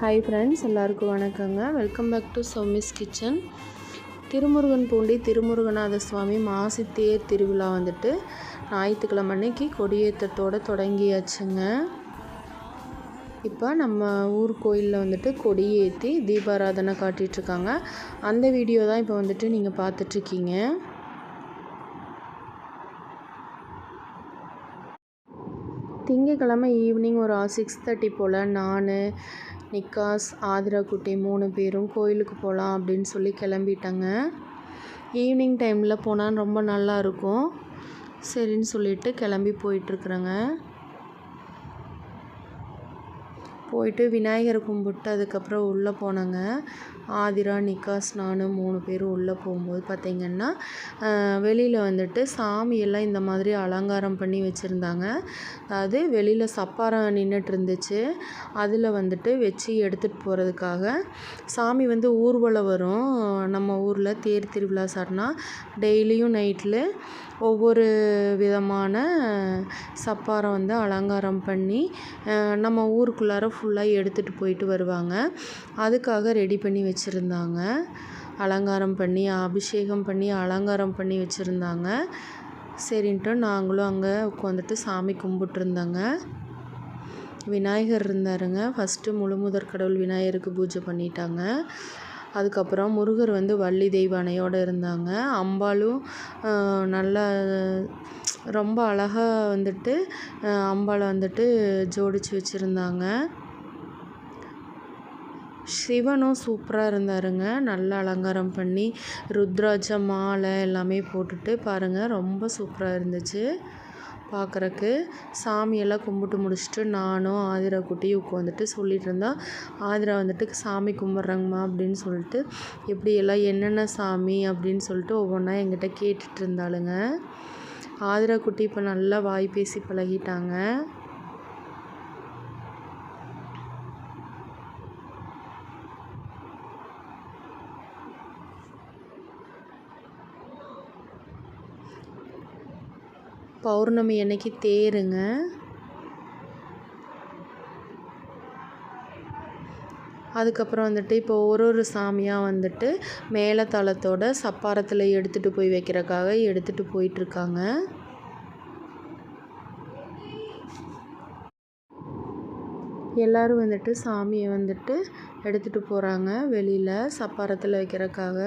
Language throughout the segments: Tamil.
ஹாய் ஃப்ரெண்ட்ஸ் எல்லாருக்கும் வணக்கங்க. Welcome back to Soumi's kitchen Thirumurugan Poondi Thirumuruganatha Swami மாசி தேர் திருவிழா வந்துட்டு ஞாயிற்றுக்கிழமை அன்னைக்கு கொடியேற்றத்தோடு தொடங்கியாச்சுங்க. இப்போ நம்ம ஊர் கோயிலில் வந்துட்டு கொடியேற்றி தீபாராதனை காட்டிகிட்ருக்காங்க அந்த வீடியோ தான் இப்போ வந்துட்டு நீங்கள் பார்த்துட்ருக்கீங்க. திங்கக்கிழமை ஈவினிங் ஒரு சிக்ஸ் தேர்ட்டி போல் நான் நிக்காஸ் ஆதிரா குட்டி மூணு பேரும் கோயிலுக்கு போகலாம் அப்படின்னு சொல்லி கிளம்பிட்டேங்க. ஈவினிங் டைமில் போனால் ரொம்ப நல்லா இருக்கும். சரின்னு சொல்லிட்டு கிளம்பி போயிட்டுருக்குறேங்க போயிட்டு விநாயகரை கும்பிட்டு அதுக்கப்புறம் உள்ளே போனேங்க. ஆதிரா நிக்காஸ் நான் மூணு பேரும் உள்ளே போகும்போது பார்த்திங்கன்னா வெளியில் வந்துட்டு சாமியெல்லாம் இந்த மாதிரி அலங்காரம் பண்ணி வச்சுருந்தாங்க. அதாவது வெளியில் சப்பாரம் நின்றுட்டு இருந்துச்சு. அதில் வந்துட்டு வச்சு எடுத்துகிட்டு போகிறதுக்காக சாமி வந்து ஊர்வலம் வரும். நம்ம ஊரில் தேர் திருவிழா சார்னா டெய்லியும் நைட்டில் ஒவ்வொரு விதமான சப்பாரம் வந்து அலங்காரம் பண்ணி நம்ம ஊருக்குள்ளார ஃபுல்லாக எடுத்துகிட்டு போயிட்டு வருவாங்க. அதுக்காக ரெடி பண்ணி வச்சுருந்தாங்க. அலங்காரம் பண்ணி அபிஷேகம் பண்ணி அலங்காரம் பண்ணி வச்சுருந்தாங்க. சரின்ட்டு நாங்களும் அங்கே உட்காந்துட்டு சாமி கும்பிட்டுருந்தோங்க. விநாயகர் இருந்தாருங்க. ஃபஸ்ட்டு முழுமுதற் கடவுள் விநாயகருக்கு பூஜை பண்ணிட்டாங்க. அதுக்கப்புறம் முருகர் வந்து வள்ளி தெய்வானையோடு இருந்தாங்க. அம்பாலும் நல்லா ரொம்ப அழகாக வந்துட்டு அம்பாளை வந்துட்டு ஜோடித்து வச்சுருந்தாங்க. சிவனும் சூப்பராக இருந்தாருங்க. நல்ல அலங்காரம் பண்ணி ருத்ராட்ச மாலை எல்லாமே போட்டுட்டு பாருங்கள் ரொம்ப சூப்பராக இருந்துச்சு. பார்க்குறக்கு சாமியெல்லாம் கும்பிட்டு முடிச்சுட்டு நானும் ஆதிரா குட்டியும் உட்காந்துட்டு சொல்லிகிட்டு இருந்தா ஆதிரா வந்துட்டு சாமி கும்பிட்றாங்கம்மா அப்படின்னு சொல்லிட்டு எப்படியெல்லாம் என்னென்ன சாமி? அப்படின்னு சொல்லிட்டு ஒவ்வொன்றா எங்கிட்ட கேட்டுட்டு இருந்தாளுங்க ஆதிரா குட்டி இப்போ நல்லா வாய் பேசி பழகிட்டாங்க. பௌர்ணமி அன்னைக்கு தேருங்க. அதுக்கப்புறம் வந்துட்டு இப்போ ஒரு ஒரு சாமியாக வந்துட்டு மேலத்தளத்தோட சப்பாரத்தில் எடுத்துகிட்டு போய் வைக்கிறக்காக எடுத்துகிட்டு போயிட்டுருக்காங்க. எல்லோரும் வந்துட்டு சாமியை வந்துட்டு எடுத்துகிட்டு போகிறாங்க வெளியில் சப்பாரத்தில் வைக்கிறக்காக.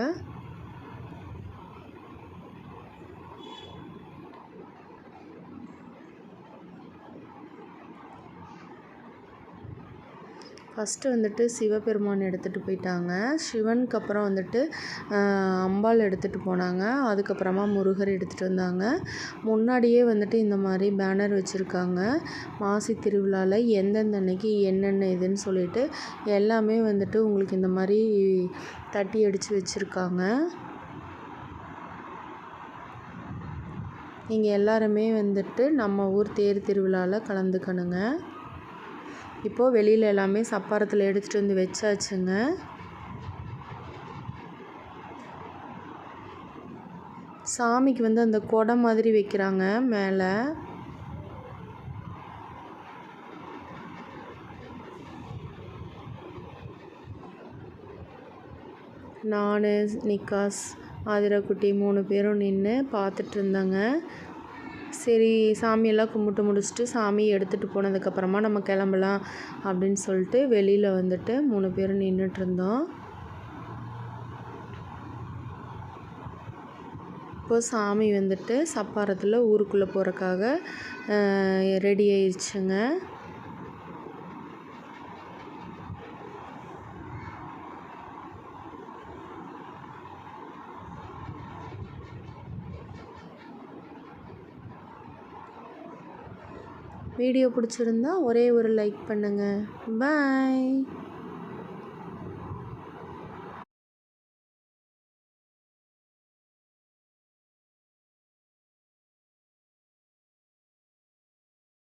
ஃபஸ்ட்டு வந்துட்டு சிவபெருமான் எடுத்துகிட்டு போயிட்டாங்க. சிவனுக்கு அப்புறம் வந்துட்டு அம்பாள் எடுத்துகிட்டு போனாங்க. அதுக்கப்புறமா முருகர் எடுத்துகிட்டு வந்தாங்க. முன்னாடியே வந்துட்டு இந்த மாதிரி பேனர் வச்சுருக்காங்க. மாசி திருவிழாவில் எந்தெந்த அன்னைக்கு என்னென்ன இதுன்னு சொல்லிட்டு எல்லாமே வந்துட்டு உங்களுக்கு இந்த மாதிரி தட்டி அடித்து வச்சுருக்காங்க. நீங்கள் எல்லாருமே வந்துட்டு நம்ம ஊர் தேர் திருவிழாவில் கலந்துக்கணுங்க. இப்போது வெளியில் எல்லாமே சப்பாரத்தில் எடுத்துகிட்டு வந்து வச்சாச்சுங்க. சாமிக்கு வந்து அந்த குடம் மாதிரி வைக்கிறாங்க மேலே. நான் நிக்காஸ் ஆதிரக்குட்டி மூணு பேரும் நின்று பார்த்துட்டு இருந்தாங்க. சரி சாமியெல்லாம் கும்பிட்டு முடிச்சுட்டு சாமியை எடுத்துகிட்டு போனதுக்கப்புறமா நம்ம கிளம்பலாம் அப்படின்னு சொல்லிட்டு வெளியில் வந்துட்டு மூணு பேரும் நின்றுட்டு இருந்தோம். இப்போ சாமி வந்துட்டு சப்பாரத்தில் ஊருக்குள்ளே போகிறக்காக ரெடி ஆயிடுச்சுங்க. வீடியோ பிடிச்சிருந்தா ஒரே ஒரு லைக் பண்ணுங்கள் பாய்